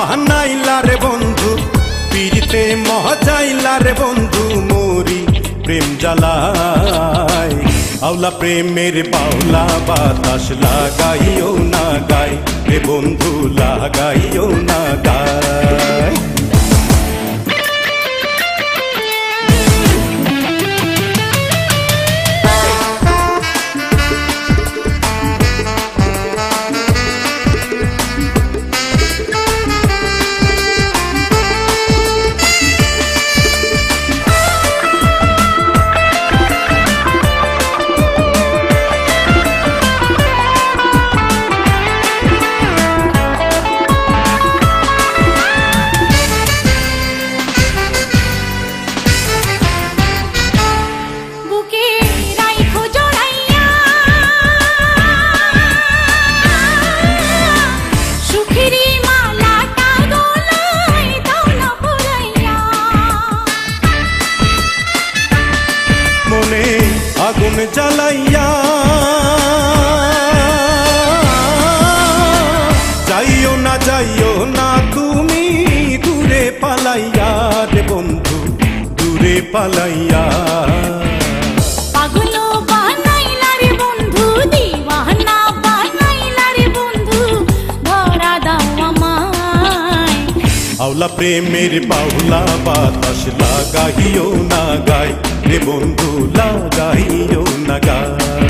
বাহানাইলা রে বন্ধু পিড়িতে মহাজাইলা রে বন্ধু, মোরি প্রেম জ্বালায় আওলা প্রেমের বাউলা বাতাস লাগাইও না গায় রে বন্ধু, লাগাইও না গায় জ্বালাইয়া। যাইও না যাইও না তুমি দূরে পালাইয়া রে বন্ধু দূরে পালাইয়া। আওলা প্রেমের বাউলা বাতাস লাগাইও না গাই। রে বন্ধু লাগাইও না গায়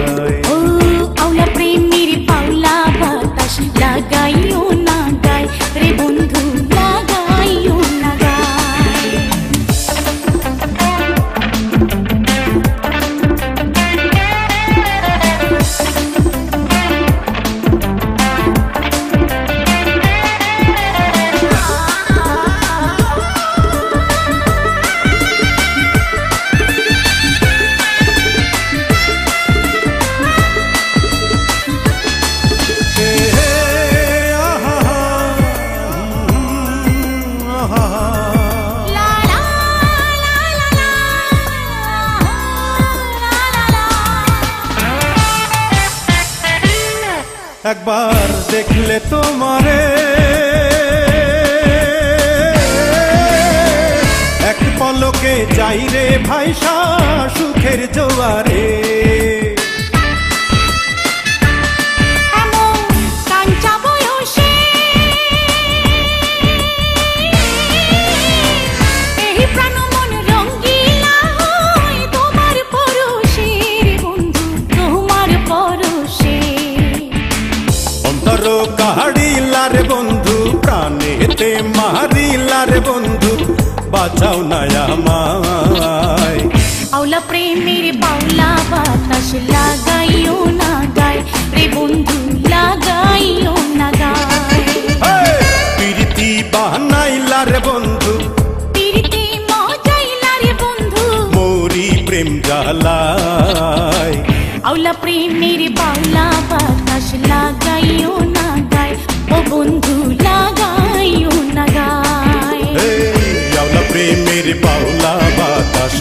একবার দেখলে তোমারে। এক পলকে যাই রে ভাইসা সুখের জোয়ারে। প্রাণেতে মারিলার বন্ধু বাঁচাও না আমায়। আউলা প্রেমের বাউলা বাতাস লাগাইও না গায় রে বন্ধু লাগাইও না গায়! প্রীতি বানাইলার বন্ধু পিরিতি মজাইলা রে বন্ধু। মোরি প্রেম জ্বালায়। আউলা প্রেমের বাউলা বাতাস